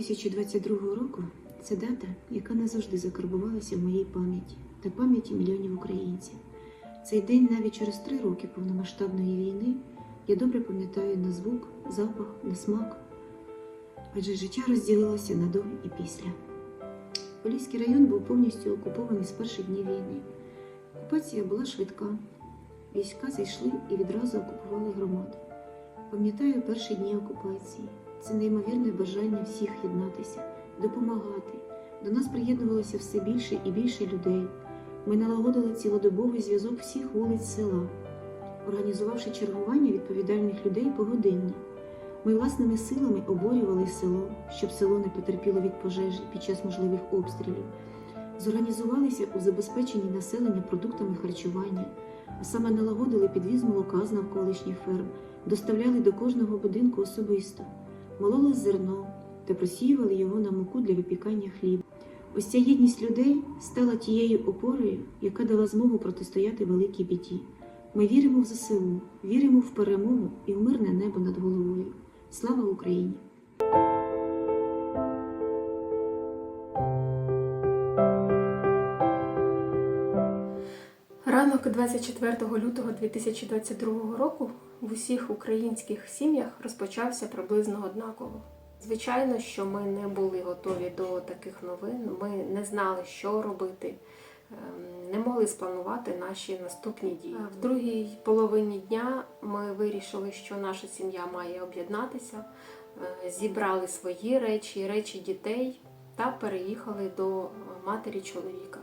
2022 року це дата, яка назавжди закарбувалася в моїй пам'яті та пам'яті мільйонів українців. Цей день навіть через три роки повномасштабної війни я добре пам'ятаю на звук, запах, на смак, адже життя розділилося на до і після. Поліський район був повністю окупований з перших днів війни. Окупація була швидка. Війська зайшли і відразу окупували громаду. Пам'ятаю перші дні окупації. Це неймовірне бажання всіх єднатися, допомагати. До нас приєднувалося все більше і більше людей. Ми налагодили цілодобовий зв'язок всіх вулиць села, організувавши чергування відповідальних людей погодинно. Ми власними силами оборювали село, щоб село не потерпіло від пожежі під час можливих обстрілів. Зорганізувалися у забезпеченні населення продуктами харчування, а саме налагодили підвіз молока з навколишніх ферм, доставляли до кожного будинку особисто, мололи зерно та просіювали його на муку для випікання хліба. Ось ця єдність людей стала тією опорою, яка дала змогу протистояти великій біді. Ми віримо в ЗСУ, віримо в перемогу і в мирне небо над головою. Слава Україні! Ранок 24 лютого 2022 року в усіх українських сім'ях розпочався приблизно однаково. Звичайно, що ми не були готові до таких новин, ми не знали, що робити, ем, не могли спланувати наші наступні дії. В другій половині дня ми вирішили, що наша сім'я має об'єднатися, е, зібрали свої речі, речі дітей та переїхали до матері чоловіка.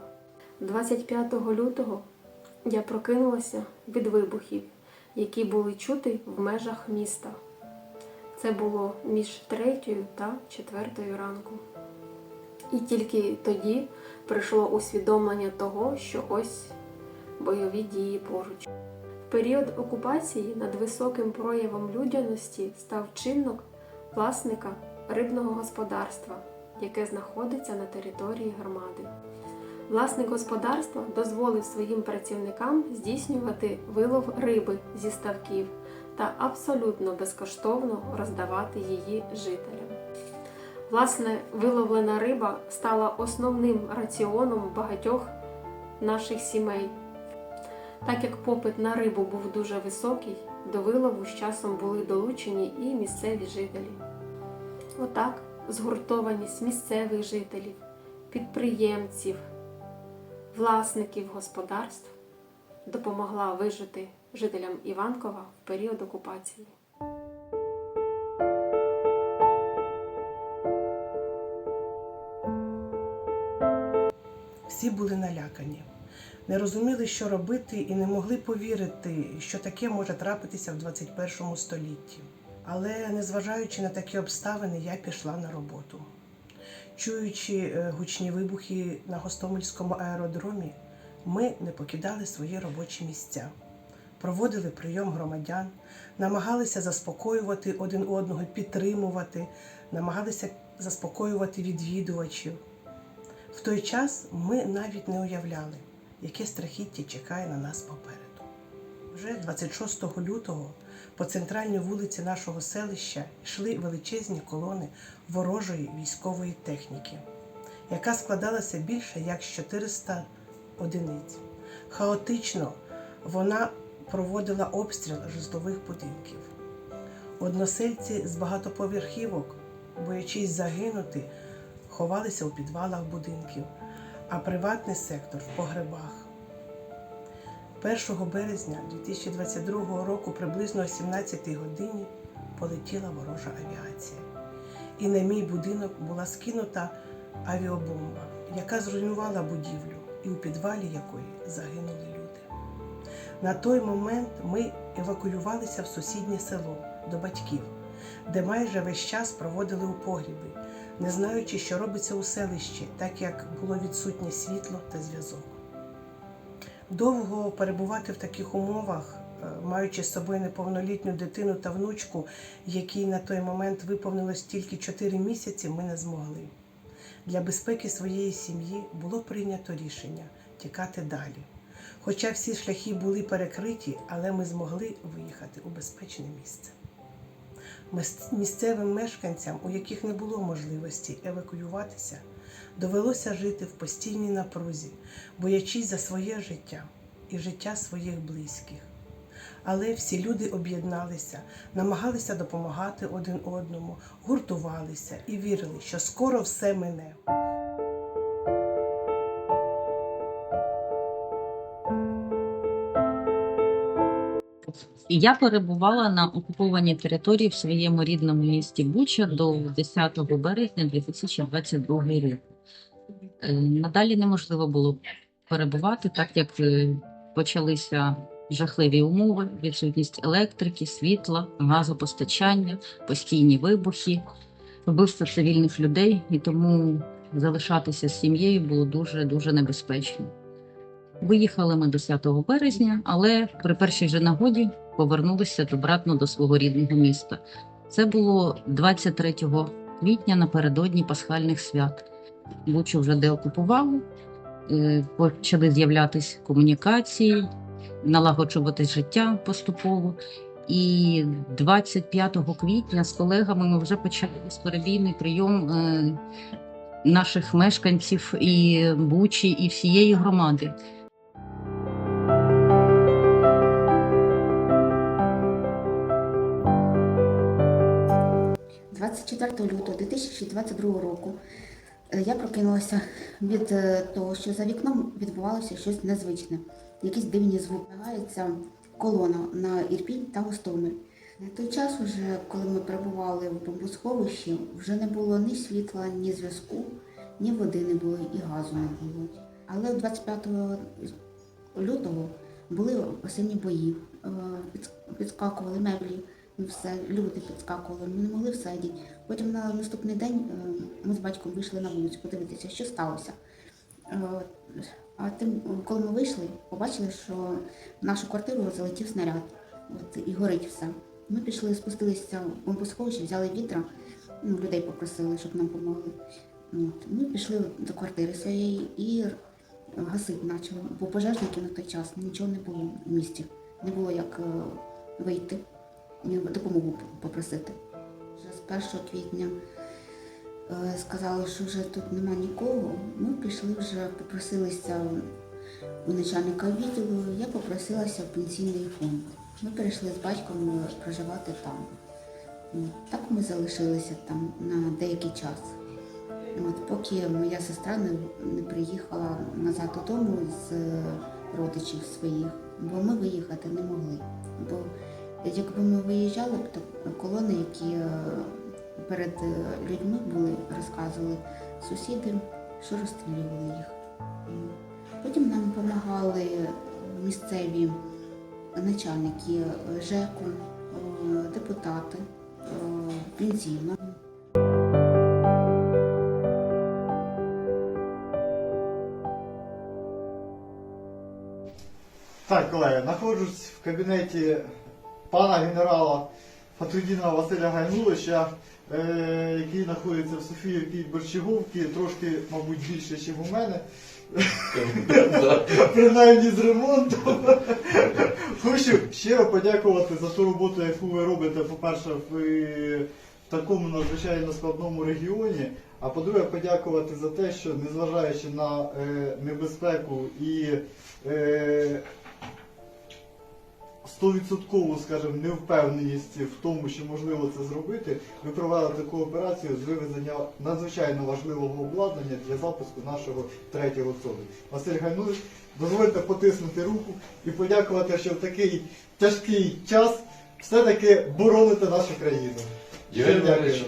25 лютого я прокинулася від вибухів, які були чути в межах міста. Це було між третьою та четвертою ранку. І тільки тоді прийшло усвідомлення того, що ось бойові дії поруч. В період окупації над високим проявом людяності став чинник власника рибного господарства, яке знаходиться на території громади. Власник господарства дозволив своїм працівникам здійснювати вилов риби зі ставків та абсолютно безкоштовно роздавати її жителям. Власне, виловлена риба стала основним раціоном багатьох наших сімей. Так як попит на рибу був дуже високий, до вилову з часом були долучені і місцеві жителі. Отак, згуртованість місцевих жителів, підприємців, власників господарств допомогла вижити жителям Іванкова в період окупації. Всі були налякані, не розуміли, що робити, і не могли повірити, що таке може трапитися в 21 столітті. Але незважаючи на такі обставини, я пішла на роботу. Чуючи е, гучні вибухи на Гостомельському аеродромі, ми не покидали свої робочі місця, проводили прийом громадян, намагалися заспокоювати один одного, підтримувати, намагалися заспокоювати відвідувачів. В той час ми навіть не уявляли, яке страхіття чекає на нас попереду. Вже 26 лютого по центральній вулиці нашого селища йшли величезні колони ворожої військової техніки, яка складалася більше як 400 одиниць. Хаотично вона проводила обстріл житлових будинків. Односельці з багатоповерхівок, боячись загинути, ховалися у підвалах будинків, а приватний сектор в погребах. 1 березня 2022 року приблизно о 17 годині полетіла ворожа авіація. І на мій будинок була скинута авіабомба, яка зруйнувала будівлю, і у підвалі якої загинули люди. На той момент ми евакуювалися в сусіднє село до батьків, де майже весь час проводили у погрібі, не знаючи, що робиться у селищі, так як було відсутнє світло та зв'язок. Довго перебувати в таких умовах, е, маючи з собою неповнолітню дитину та внучку, якій на той момент виповнилось тільки 4 місяці, ми не змогли. Для безпеки своєї сім'ї було прийнято рішення тікати далі. Хоча всі шляхи були перекриті, але ми змогли виїхати у безпечне місце. Місцевим мешканцям, у яких не було можливості евакуюватися, довелося жити в постійній напрузі, боячись за своє життя і життя своїх близьких. Але всі люди об'єдналися, намагалися допомагати один одному, гуртувалися і вірили, що скоро все мине. Я перебувала на окупованій території в своєму рідному місті Буча до 10 березня 2022 року. Е, Надалі неможливо було перебувати, так як е, почалися жахливі умови, відсутність електрики, світла, газопостачання, постійні вибухи, вбивства цивільних людей, і тому залишатися з сім'єю було дуже дуже небезпечно. Виїхали ми 10 березня, але при першій же нагоді повернулися обратно до свого рідного міста. Це було 23 квітня напередодні пасхальних свят. Бучу вже деокупували, е, почали з'являтися комунікації, налагоджуватись життя поступово. І 25 квітня з колегами ми вже почали безперебійний прийом е, наших мешканців і Бучі, і всієї громади. 24 лютого 2022 року я прокинулася від е, того, що за вікном відбувалося щось незвичне. Якісь дивні звуки. Нагається колона на Ірпінь та Гостомель. На той час, вже, коли ми перебували в бомбосховищі, вже не було ні світла, ні зв'язку, ні води не було і газу не було. Але 25 лютого були осінні бої, Е, підскакували меблі, все, люди підскакували, ми не могли всадити. Потім на наступний день е, ми з батьком вийшли на вулицю подивитися, що сталося. Е, А тим, коли ми вийшли, побачили, що в нашу квартиру залетів снаряд от, і горить все. Ми пішли, спустилися в бомбосховище, взяли відра, ну, людей попросили, щоб нам допомогли. От. Ми пішли до квартири своєї і гасити почали, бо пожежників на той час нічого не було в місті. Не було як е, вийти, допомогу попросити. Вже з 1 квітня е, сказали, що вже тут нема нікого. Ми пішли вже, попросилися у начальника відділу, я попросилася в пенсійний фонд. Ми перейшли з батьком е, проживати там. Так ми залишилися там на деякий час. От, поки моя сестра не, не приїхала назад додому з е, родичів своїх, бо ми виїхати не могли. Бо якби ми виїжджали, то колони, які е, перед е, людьми були, розказували сусіди, що розстрілювали їх. Потім нам допомагали місцеві начальники е, ЖЕКу, депутати, пенсійна. Так, колеги, знаходжусь в кабінеті пана генерала Фатудіна Василя Гайнулича, е, який знаходиться в Софіївській Борщаговці, трошки, мабуть, більше, ніж у мене. Принаймні з ремонтом. Хочу щиро подякувати за ту роботу, яку ви робите, по-перше, в, е, такому надзвичайно складному регіоні. А по-друге, подякувати за те, що незважаючи на е, небезпеку і е, стовідсоткову, скажімо, невпевненість в тому, що можливо це зробити, ви провели таку операцію з вивезення надзвичайно важливого обладнання для запуску нашого третього цоду. Василь Гайнулич, дозвольте потиснути руку і подякувати, що в такий тяжкий час все-таки бороните нашу країну.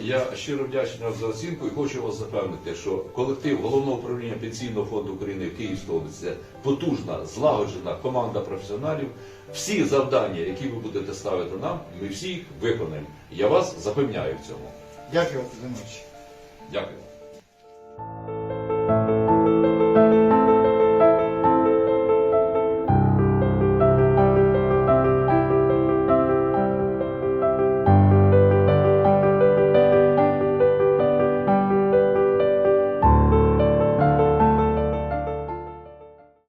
Я щиро вдячний вам за оцінку і хочу вас запевнити, що колектив Головного управління Пенсійного фонду України в Київській області потужна, злагоджена команда професіоналів. Всі завдання, які ви будете ставити нам, ми всі їх виконаємо. Я вас запевняю в цьому. Дякую, Гайнулович. Дякую.